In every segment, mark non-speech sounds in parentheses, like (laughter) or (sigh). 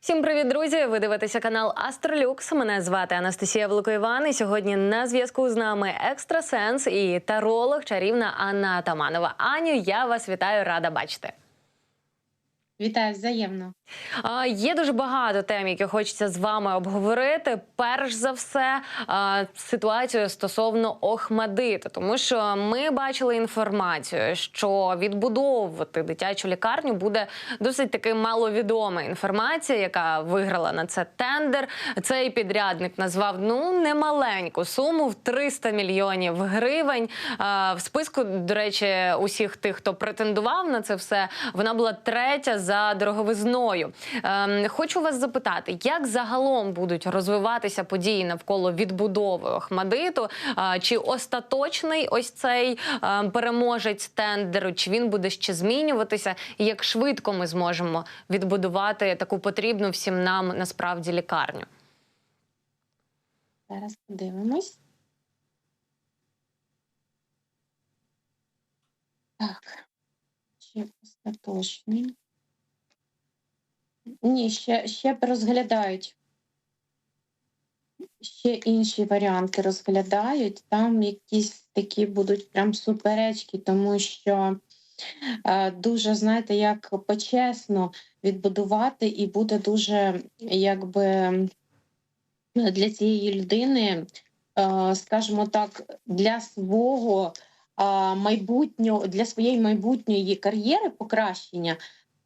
Всім привіт, друзі! Ви дивитеся канал Астролюкс. Мене звати Анастасія Великоїван. І сьогодні на зв'язку з нами екстрасенс і таролог чарівна Анна Атаманова. Аню, я вас вітаю, рада бачити. Вітаю взаємно. Є дуже багато тем, які хочеться з вами обговорити. Перш за все, ситуацію стосовно Охмадиту, тому що ми бачили інформацію, що відбудовувати дитячу лікарню буде досить таки маловідома інформація, яка виграла на це тендер. Цей підрядник назвав ну немаленьку суму в 300 мільйонів гривень. В списку, до речі, усіх тих, хто претендував на це все, вона була третя за дороговизною. Ем, Хочу вас запитати, як загалом будуть розвиватися події навколо відбудови Охмадиту? А, Чи остаточний ось цей ем, переможець тендеру? Чи він буде ще змінюватися? І як швидко ми зможемо відбудувати таку потрібну всім нам насправді лікарню? Зараз подивимось. Так. Чи остаточний? Ні, ще, ще розглядають. Ще інші варіанти розглядають. Там якісь такі будуть прям суперечки, тому що е, дуже, знаєте, як почесно відбудувати, і буде дуже якби для цієї людини, е, скажімо так, для свого е, майбутнього, для своєї майбутньої кар'єри покращення.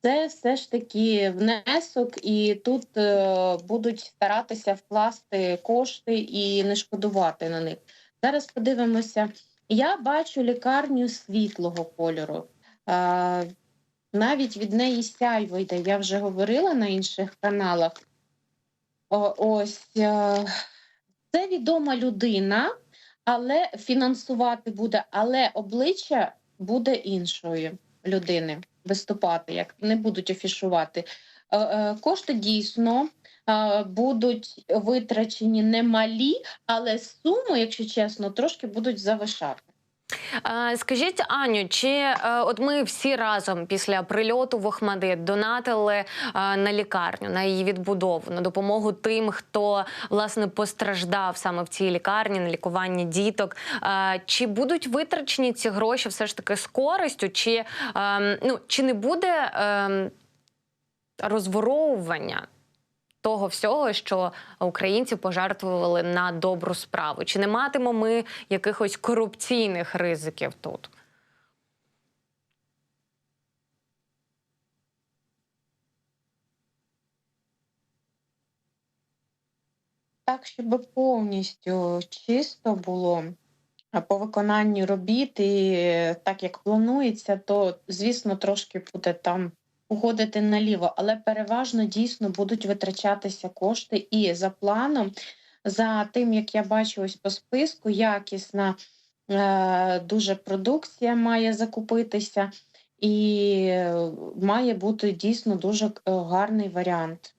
Це все ж таки внесок, і тут е, будуть старатися вкласти кошти і не шкодувати на них. Зараз подивимося. Я бачу лікарню світлого кольору. Навіть від неї сяйво йде. Я вже говорила на інших каналах. Ось е, це відома людина, але фінансувати буде, але обличчя буде іншої людини виступати, як не будуть афішувати. Е, е, Кошти дійсно е, будуть витрачені немалі, але суму, якщо чесно, трошки будуть завишати. Е, Скажіть, Аню, чи е, от ми всі разом після прильоту в Охмадит донатили е, на лікарню, на її відбудову, на допомогу тим, хто власне постраждав саме в цій лікарні, на лікування діток? Чи будуть витрачені ці гроші все ж таки з користю, чи, е, ну, чи не буде е, розворовування? Того всього, що українці пожертвували на добру справу, чи не матимо ми якихось корупційних ризиків тут? Так, щоб повністю чисто було по виконанню робіт, і е, так як планується, то звісно трошки буде там уходити наліво, але переважно дійсно будуть витрачатися кошти. І за планом, за тим, як я бачу ось по списку, якісна е, дуже продукція має закупитися, і е, має бути дійсно дуже е, гарний варіант.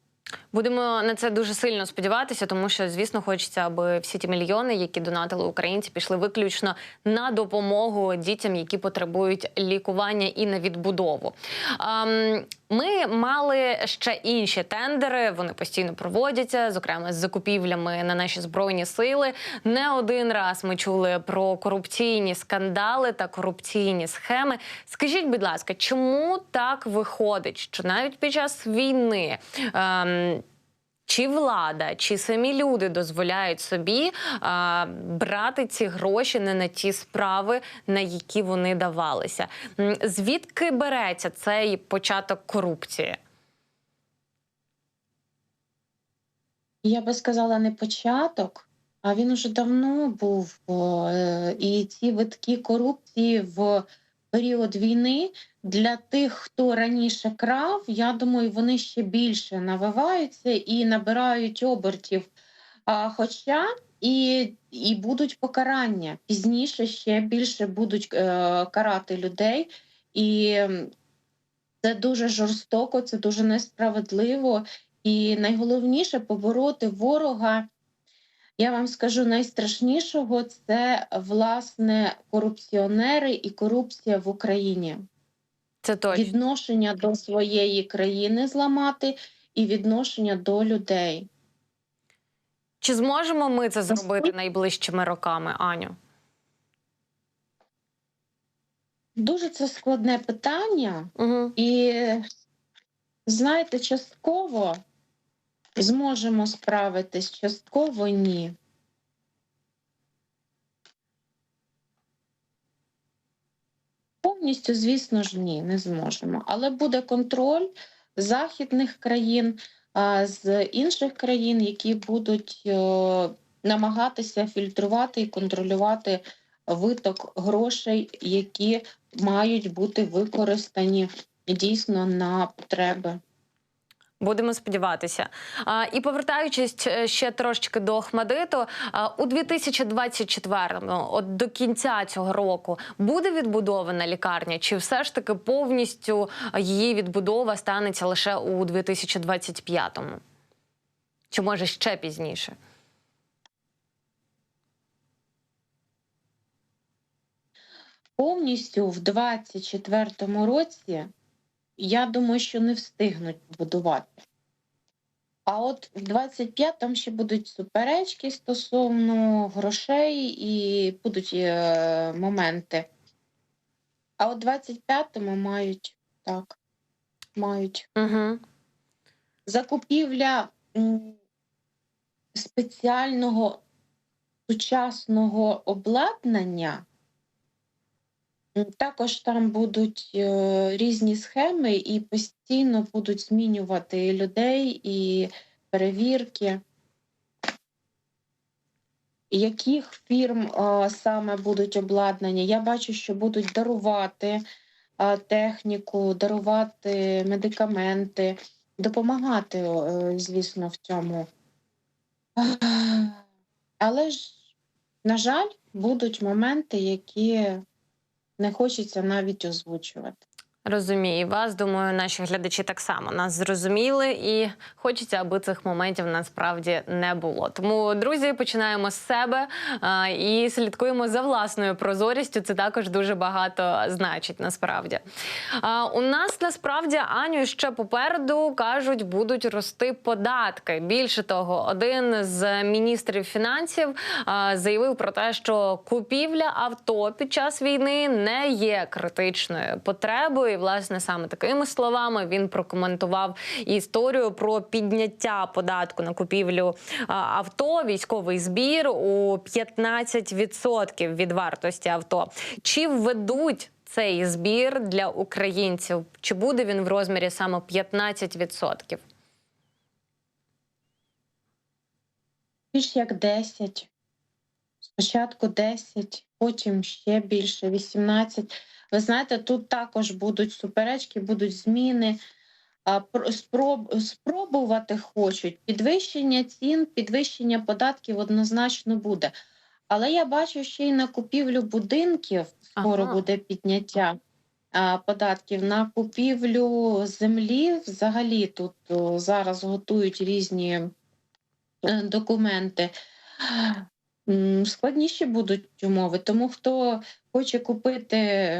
Будемо на це дуже сильно сподіватися, тому що, звісно, хочеться, аби всі ті мільйони, які донатили українці, пішли виключно на допомогу дітям, які потребують лікування і на відбудову. Ми мали ще інші тендери. Вони постійно проводяться, зокрема з закупівлями на наші збройні сили. Не один раз ми чули про корупційні скандали та корупційні схеми. Скажіть, будь ласка, чому так виходить, що навіть під час війни? Ем, чи влада, чи самі люди дозволяють собі а, брати ці гроші не на ті справи, на які вони давалися? Звідки береться цей початок корупції? Я би сказала, не початок, а він уже давно був. Е, І ці витки корупції в період війни для тих, хто раніше крав, я думаю, вони ще більше навиваються і набирають обертів. А, Хоча і, і будуть покарання пізніше ще більше будуть е, карати людей, і це дуже жорстоко, це дуже несправедливо. І найголовніше побороти ворога. Я вам скажу найстрашнішого це власне корупціонери і корупція в Україні. Це точно. Відношення до своєї країни зламати і відношення до людей. Чи зможемо ми це зробити найближчими роками, Аню? Дуже це складне питання, Угу. і знаєте, частково зможемо справитись, частково ні. Повністю, звісно ж, ні, не зможемо. Але буде контроль західних країн, з інших країн, які будуть е, намагатися фільтрувати і контролювати виток грошей, які мають бути використані дійсно на потреби. Будемо сподіватися. А, і повертаючись е, ще трошечки до Охмадиту, а, у 2024-му, от до кінця цього року, буде відбудована лікарня, чи все ж таки повністю її відбудова станеться лише у 2025-му? Чи може ще пізніше? Повністю в 2024 році, я думаю, що не встигнуть будувати. А от в 25-му ще будуть суперечки стосовно грошей і будуть е, моменти. А от 25-му мають так, мають Угу. закупівля спеціального сучасного обладнання. Також там будуть е, різні схеми і постійно будуть змінювати людей і перевірки. Яких фірм саме будуть обладнання? Я бачу, що будуть дарувати техніку, дарувати медикаменти, допомагати, е, звісно, в цьому. Але ж, на жаль, будуть моменти, які не хочеться навіть озвучувати. Розумію вас. Думаю, наші глядачі так само нас зрозуміли, і хочеться, аби цих моментів насправді не було. Тому, друзі, починаємо з себе а, і слідкуємо за власною прозорістю. Це також дуже багато значить. Насправді а, у нас насправді Аню ще попереду кажуть, будуть рости податки. Більше того, один з міністрів фінансів а, заявив про те, що купівля авто під час війни не є критичною потребою. І, власне, саме такими словами він прокоментував історію про підняття податку на купівлю авто, військовий збір у 15% від вартості авто. Чи введуть цей збір для українців? Чи буде він в розмірі саме 15%? Більш як 10. Спочатку 10, потім ще більше 18. Ви знаєте, тут також будуть суперечки, будуть зміни. Спроб, спробувати хочуть. Підвищення цін, підвищення податків однозначно буде. Але я бачу, ще й на купівлю будинків скоро Ага. буде підняття податків. На купівлю землі взагалі тут зараз готують різні е, документи. Складніші будуть умови. Тому хто хоче купити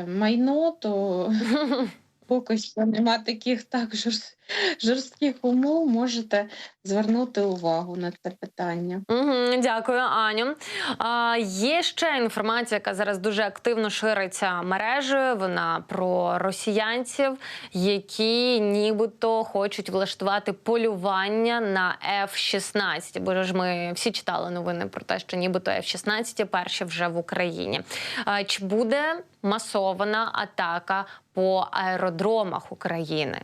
майно, то (laughs) поки що нема таких так жорст- жорстких умов, можете звернути увагу на це питання. Угу, дякую, Аню. А, є ще інформація, яка зараз дуже активно шириться мережею. Вона про росіянців, які нібито хочуть влаштувати полювання на F-16. Бо ж ми всі читали новини про те, що нібито F-16 перші вже в Україні. А, чи буде масована атака по аеродромах України?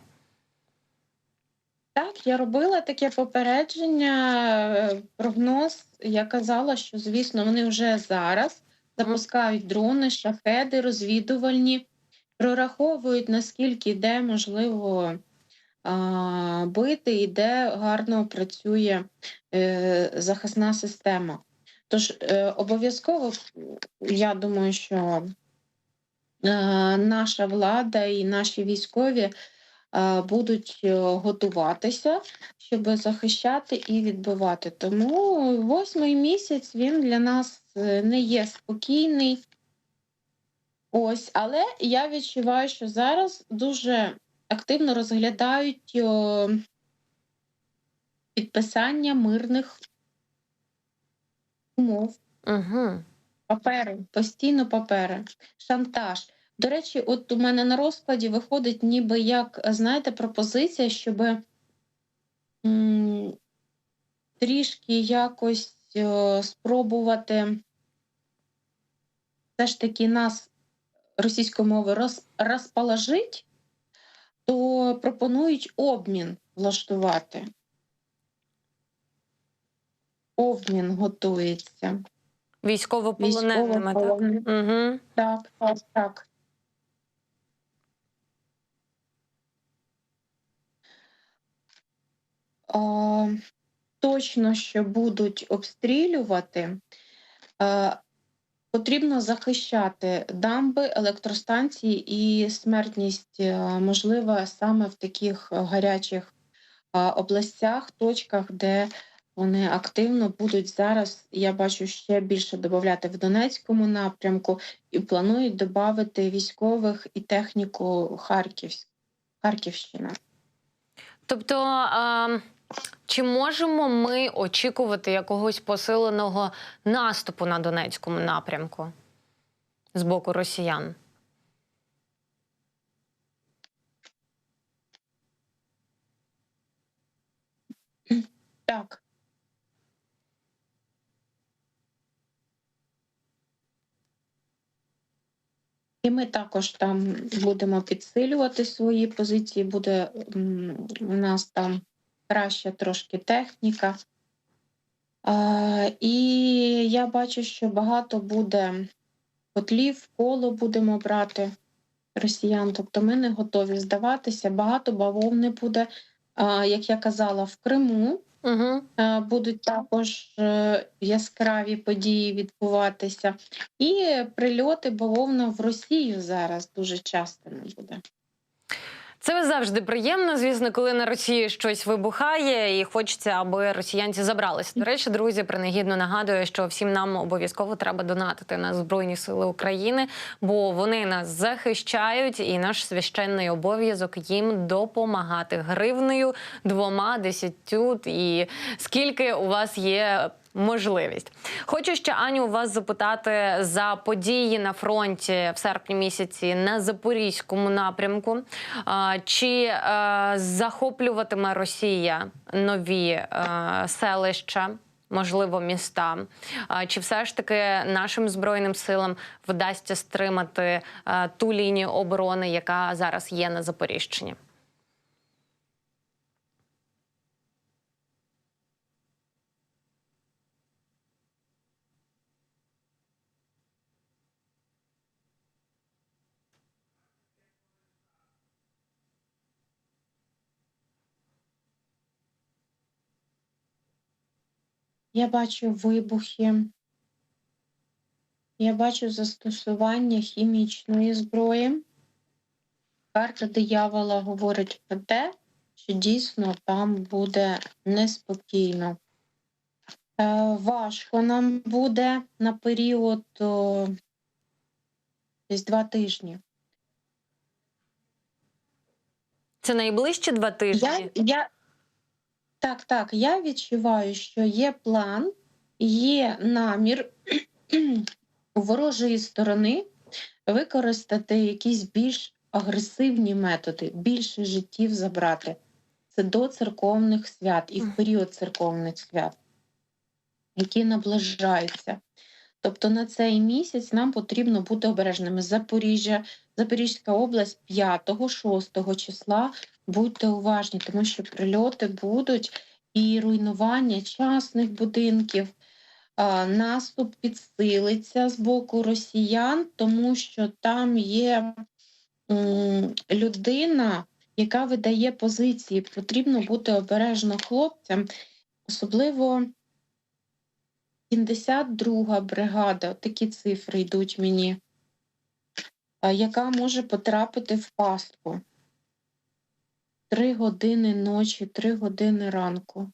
Так, я робила таке попередження, е, прогноз. Я казала, що звісно вони вже зараз запускають дрони, шахеди, розвідувальні, прораховують наскільки де можливо а, бити і де гарно працює е, захисна система. Тож е, обов'язково я думаю, що наша влада і наші військові е, будуть е, готуватися, щоб захищати і відбивати. Тому восьмий місяць він для нас е, не є спокійний. Ось, але я відчуваю, що зараз дуже активно розглядають о, підписання мирних умов. Угу. Папери, постійно папери, шантаж. До речі, от у мене на розкладі виходить ніби як, знаєте, пропозиція, щоб м, трішки якось е, спробувати все ж таки нас російською мовою роз, розположить, то пропонують обмін влаштувати. Обмін готується. Військовополоненими, так? Угу. Так, так, так. А, точно, що будуть обстрілювати, а, потрібно захищати дамби, електростанції і смертність е, можлива саме в таких гарячих областях, точках, де вони активно будуть зараз. Я бачу ще більше додати в Донецькому напрямку і планують додати військових і техніку Харківськ, Харківщина. Тобто, а, чи можемо ми очікувати якогось посиленого наступу на Донецькому напрямку з боку росіян? Так. І ми також там будемо підсилювати свої позиції. Буде у нас там краща трошки техніка. І я бачу, що багато буде котлів, коло будемо брати росіян. Тобто ми не готові здаватися. Багато бавовни буде, як я казала, в Криму. Угу. Будуть також е, яскраві події відбуватися, і прильоти бавовно в Росію зараз дуже часто не буде. Це завжди приємно, звісно, коли на Росії щось вибухає, і хочеться, аби росіянці забралися. До речі, друзі, принагідно нагадую, що всім нам обов'язково треба донатити на Збройні Сили України, бо вони нас захищають, і наш священний обов'язок їм допомагати гривнею, двома, десятю і скільки у вас є. Можливість хочу ще Аню вас запитати за події на фронті в серпні місяці на запорізькому напрямку. Чи е, захоплюватиме Росія нові е, селища? Можливо, міста, чи все ж таки нашим збройним силам вдасться стримати е, ту лінію оборони, яка зараз є на Запоріжчині? Я бачу вибухи, я бачу застосування хімічної зброї. Карта диявола говорить про те, що дійсно там буде неспокійно. Е, важко нам буде на період о, десь два тижні. Це найближчі два тижні. Я, я, так, так, я відчуваю, що є план, є намір (clears throat) ворожої сторони використати якісь більш агресивні методи, більше життів забрати. Це до церковних свят і в період церковних свят, які наближаються. Тобто на цей місяць нам потрібно бути обережними. Запоріжжя, Запорізька область 5-6 числа. Будьте уважні, тому що прильоти будуть і руйнування частних будинків. Наступ підсилиться з боку росіян, тому що там є людина, яка видає позиції. Потрібно бути обережно хлопцям, особливо 72 бригада, такі цифри йдуть мені, яка може потрапити в пастку. Три години ночі, три години ранку.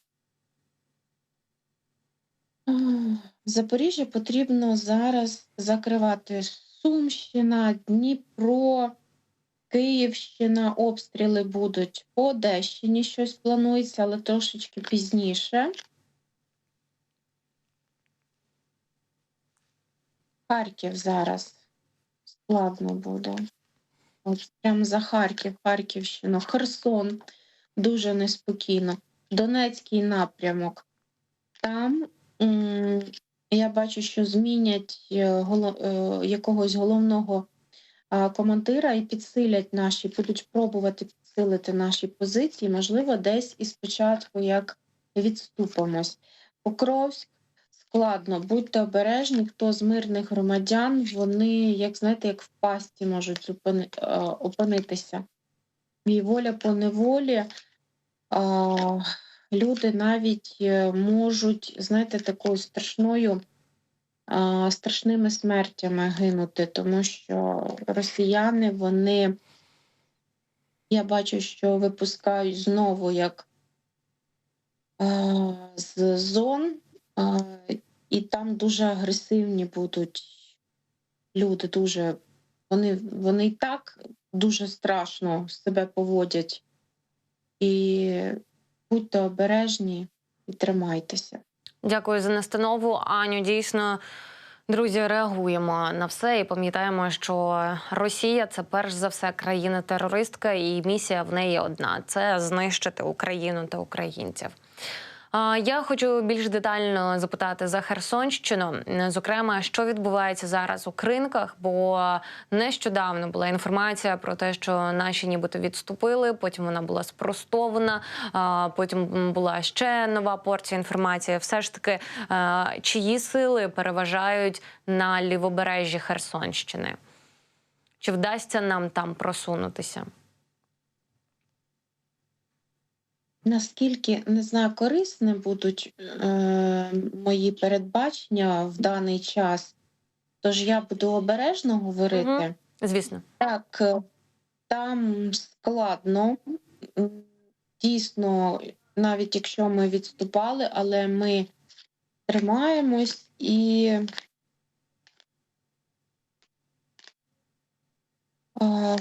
Запоріжжя потрібно зараз закривати Сумщина, Дніпро, Київщина, обстріли будуть по Одещині щось планується, але трошечки пізніше. Харків зараз складно буде. От прямо за Харків, Харківщину, Херсон дуже неспокійно. Донецький напрямок. Там я бачу, що змінять е, е, якогось головного командира і підсилять наші, будуть пробувати підсилити наші позиції. Можливо, десь і спочатку як відступимось. Покровськ складно, будьте обережні, хто з мирних громадян, вони, як знаєте, як в пасті можуть е, опинитися. І воля по неволі. Люди навіть е, можуть, знаєте, такою страшною, страшними смертями гинути, тому що росіяни, вони, я бачу, що випускають знову як з зон, і там дуже агресивні будуть люди, дуже вони, вони і так дуже страшно себе поводять. І будьте обережні і тримайтеся. Дякую за настанову. Аню, дійсно. Друзі, реагуємо на все і пам'ятаємо, що Росія це перш за все країна-терористка, і місія в неї одна це знищити Україну та українців. Я хочу більш детально запитати за Херсонщину. Зокрема, що відбувається зараз у кринках, бо нещодавно була інформація про те, що наші нібито відступили. Потім вона була спростована. Потім була ще нова порція інформації. Все ж таки, чиї сили переважають на лівобережжі Херсонщини? Чи вдасться нам там просунутися? Наскільки не знаю, корисне будуть е, мої передбачення в даний час, тож я буду обережно говорити. Мгм. Звісно. Так, е, там складно. Дійсно, навіть якщо ми відступали, але ми тримаємось і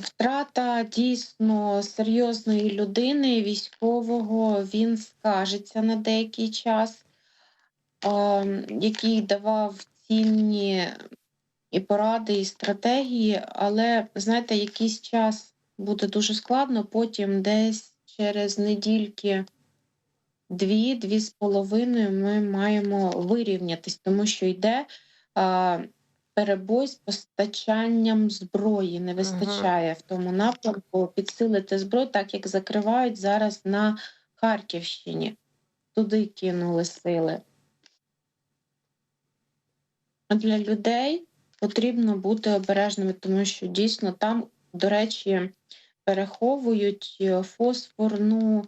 втрата дійсно серйозної людини, військового, він скажеться на деякий час, е, який давав цінні і поради, і стратегії, але знаєте, якийсь час буде дуже складно, потім десь через недільки дві, дві з половиною ми маємо вирівнятись, тому що йде а, перебой з постачанням зброї, не вистачає в тому напрямку підсилити зброю, так як закривають зараз на Харківщині. Туди кинули сили. А для людей потрібно бути обережними, тому що дійсно там, до речі, переховують е, фосфорну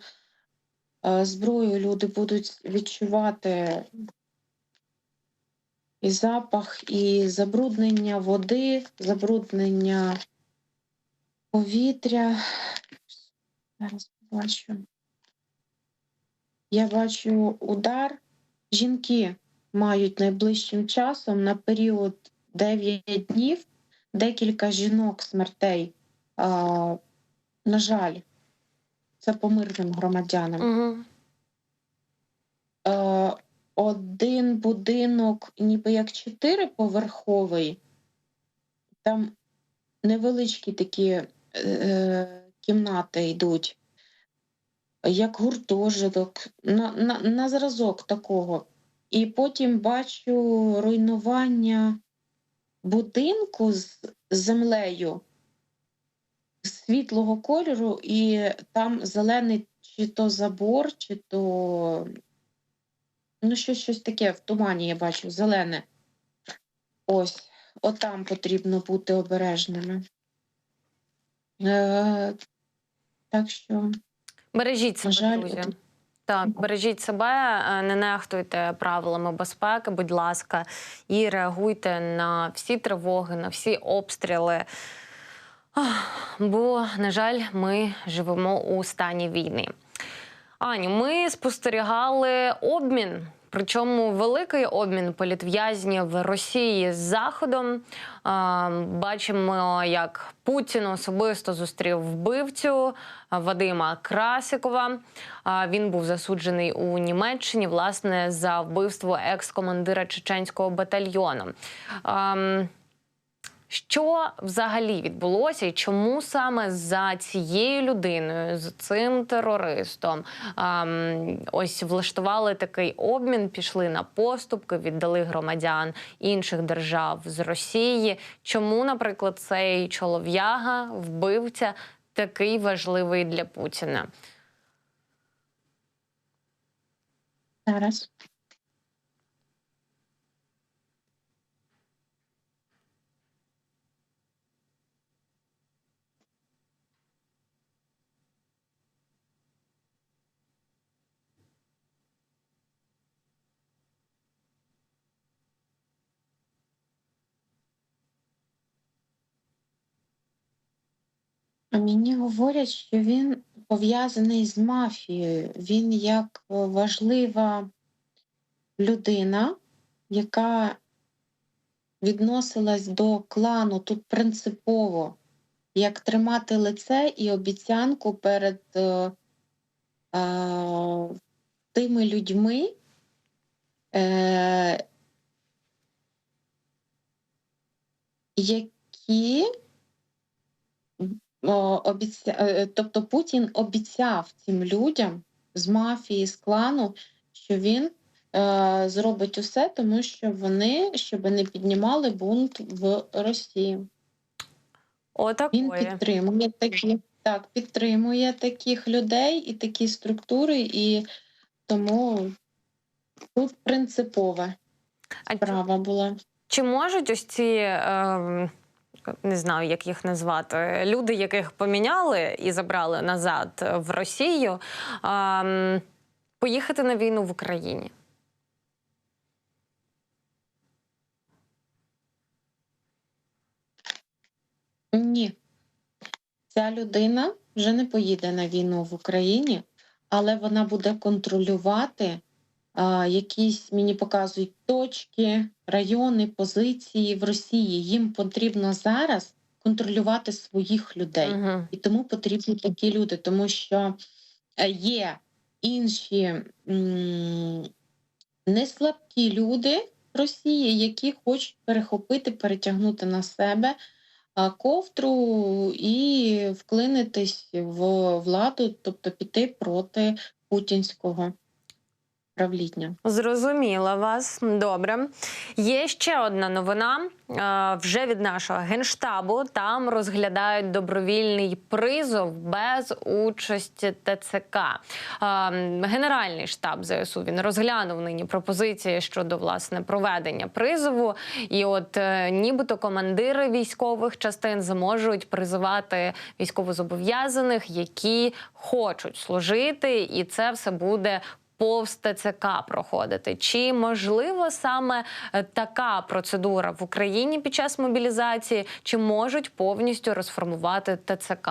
е, зброю. Люди будуть відчувати і запах, і забруднення води, забруднення повітря. Зараз бачу. Я бачу удар. Жінки мають найближчим часом на період 9 днів декілька жінок смертей. А, на жаль, це по мирним громадянам. Угу. Один будинок, ніби як чотириповерховий, там невеличкі такі е, кімнати йдуть, як гуртожиток, на, на, на зразок такого. І потім бачу руйнування будинку з землею світлого кольору, і там зелений чи то забор, чи то ну, щось, щось таке в тумані я бачу, зелене. Ось, отам потрібно бути обережними. Е, так що, Бережіть себе, жаль, друзі. от- Так, бережіть себе, е, не нехтуйте правилами безпеки, будь ласка, і реагуйте на всі тривоги, на всі обстріли. Бо, на жаль, ми живемо у стані війни. Аню, ми спостерігали обмін Причому великий обмін політв'язнів Росії з Заходом. Бачимо, як Путін особисто зустрів вбивцю Вадима Красикова. Він був засуджений у Німеччині власне за вбивство екс-командира чеченського батальйону. Що взагалі відбулося, і чому саме за цією людиною, з цим терористом, ем, ось влаштували такий обмін, пішли на поступки, віддали громадян інших держав з Росії. Чому, наприклад, цей чолов'яга, вбивця, такий важливий для Путіна? Зараз. Мені говорять, що він пов'язаний з мафією. Він як важлива людина, яка відносилась до клану тут принципово, як тримати лице і обіцянку перед е, е, тими людьми, е, які обіця... е, Тобто Путін обіцяв цим людям з мафії, з клану, що він е, зробить усе, тому що вони щоб не піднімали бунт в Росії. Він підтримує такі, так, підтримує таких людей і такі структури, і тому тут принципова справа була. Чи можуть ось ці ем, не знаю, як їх назвати, люди, яких поміняли і забрали назад в Росію, ем, поїхати на війну в Україні? Ні. Ця людина вже не поїде на війну в Україні, але вона буде контролювати якісь, мені показують, точки, райони, позиції в Росії. Їм потрібно зараз контролювати своїх людей. Угу. І тому потрібні такі люди, тому що е, є інші неслабкі люди Росії, які хочуть перехопити, перетягнути на себе а, ковдру і вклинитись в владу, тобто піти проти путінського правління. Зрозуміла вас. Добре. Є ще одна новина е, вже від нашого генштабу. Там розглядають добровільний призов без участі ТЦК. Е, Генеральний штаб ЗСУ він розглянув нині пропозиції щодо власне проведення призову. І от е, нібито командири військових частин зможуть призивати військовозобов'язаних, які хочуть служити, і це все буде повз ТЦК проходити. Чи можливо саме е, така процедура в Україні під час мобілізації, чи можуть повністю розформувати ТЦК?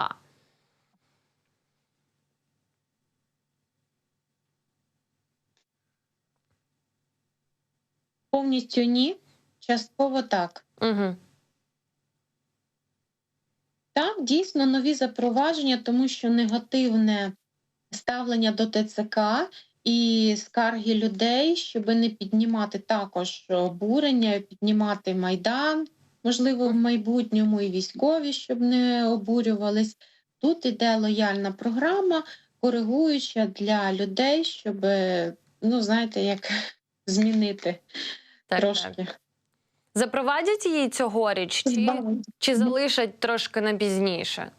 Повністю ні, частково так. Угу. Так, дійсно нові запровадження, тому що негативне ставлення до ТЦК і скарги людей, щоб не піднімати також обурення, піднімати майдан, можливо, в майбутньому і військові, щоб не обурювались. Тут іде лояльна програма, коригуюча для людей, щоб, ну знаєте, як (laughs) змінити Так, трошки. так. Запровадять її цьогоріч, чи, чи залишать трошки на пізніше?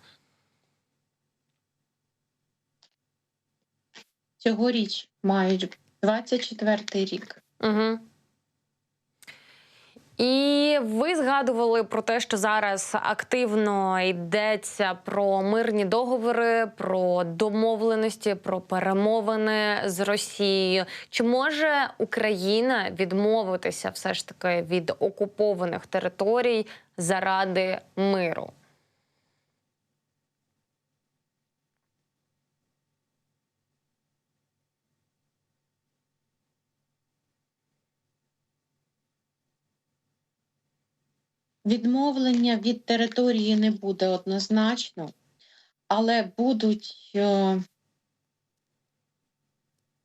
Цьогоріч мають 24 рік. Угу. І ви згадували про те, що зараз активно йдеться про мирні договори, про домовленості, про перемовини з Росією. Чи може Україна відмовитися все ж таки від окупованих територій заради миру? Відмовлення від території не буде однозначно, але будуть. е,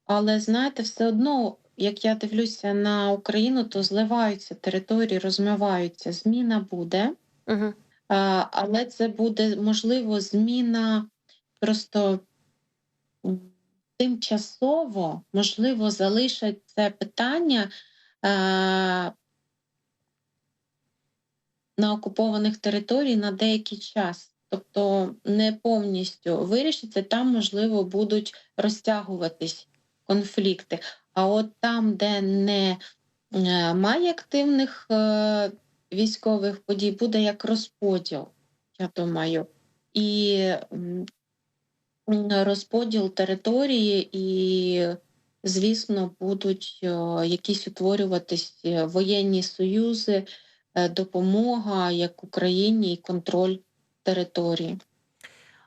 Але знаєте, все одно, як я дивлюся на Україну, то зливаються території, розмиваються. Зміна буде. Угу. Але це буде можливо зміна просто тимчасово, можливо, залишать це питання е, на окупованих територіях на деякий час. Тобто не повністю вирішиться, там, можливо, будуть розтягуватись конфлікти. А от там, де не е, має активних е, військових подій, буде як розподіл, я думаю. І розподіл території, і, звісно, будуть е, якісь утворюватись воєнні союзи, допомога як Україні і контроль території.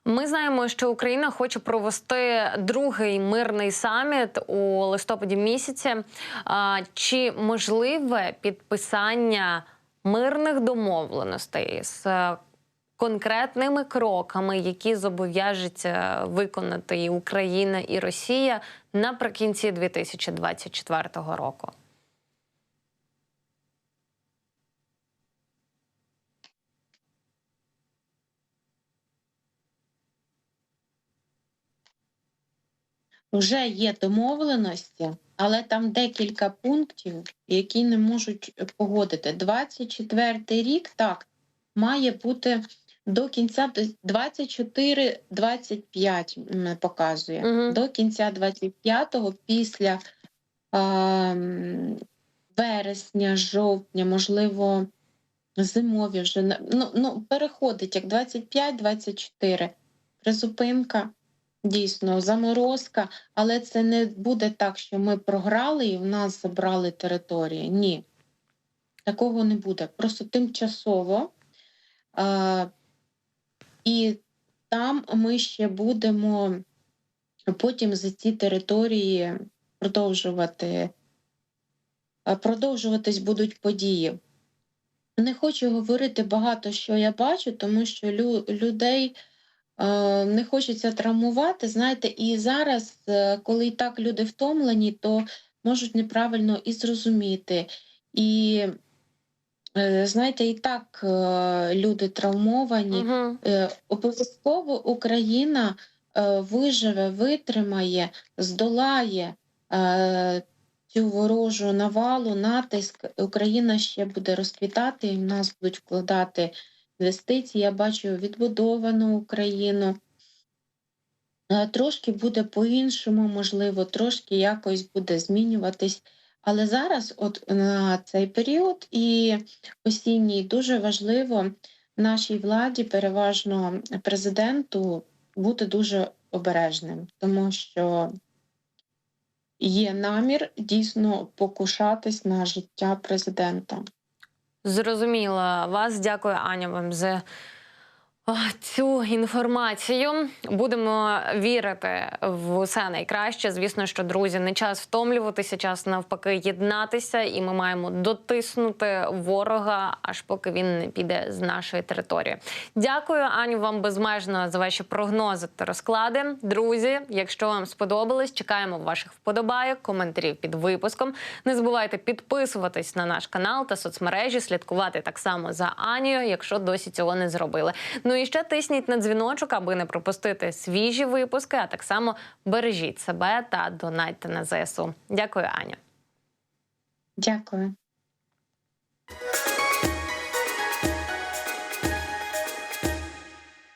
Ми знаємо, що Україна хоче провести другий мирний саміт у листопаді місяці. Чи можливе підписання мирних домовленостей з е, конкретними кроками, які зобов'яжуться виконати і Україна і Росія наприкінці 2024 року? Вже є домовленості, але там декілька пунктів, які не можуть погодити. 24 рік так має бути до кінця 24-25 показує. Мгм. До кінця 25-го, після ем, вересня, жовтня, можливо, зимові вже ну, ну, переходить як 25-24. Призупинка. Дійсно, заморозка, але це не буде так, що ми програли і в нас забрали території. Ні, такого не буде. Просто тимчасово. А, і там ми ще будемо потім за ці території продовжувати. Продовжуватись будуть події. Не хочу говорити багато, що я бачу, тому що лю- людей е, не хочеться травмувати. Знаєте, і зараз, е, коли і так люди втомлені, то можуть неправильно і зрозуміти. І е, знаєте, і так е, люди травмовані. Угу. Е, Обов'язково Україна е, виживе, витримає, здолає е, цю ворожу навалу, натиск. Україна ще буде розквітати, і в нас будуть вкладати інвестиції. Я бачу відбудовану Україну. Е, Трошки буде по-іншому, можливо, трошки якось буде змінюватись. Але зараз, от на цей період і осінній, дуже важливо нашій владі, переважно президенту, бути дуже обережним, тому що є намір дійсно покушатись на життя президента. Зрозуміла вас. Дякую, Аня, вам за цю інформацію. Будемо вірити в усе найкраще. Звісно, що друзі, не час втомлюватися, час навпаки єднатися, і ми маємо дотиснути ворога, аж поки він не піде з нашої території. Дякую, Аню, вам безмежно за ваші прогнози та розклади. Друзі, якщо вам сподобалось, чекаємо ваших вподобайок, коментарів під випуском. Не забувайте підписуватись на наш канал та соцмережі, слідкувати так само за Анією, якщо досі цього не зробили. Ну і ще тисніть на дзвіночок, аби не пропустити свіжі випуски. А так само бережіть себе та донайте на ЗСУ. Дякую, Аня. Дякую.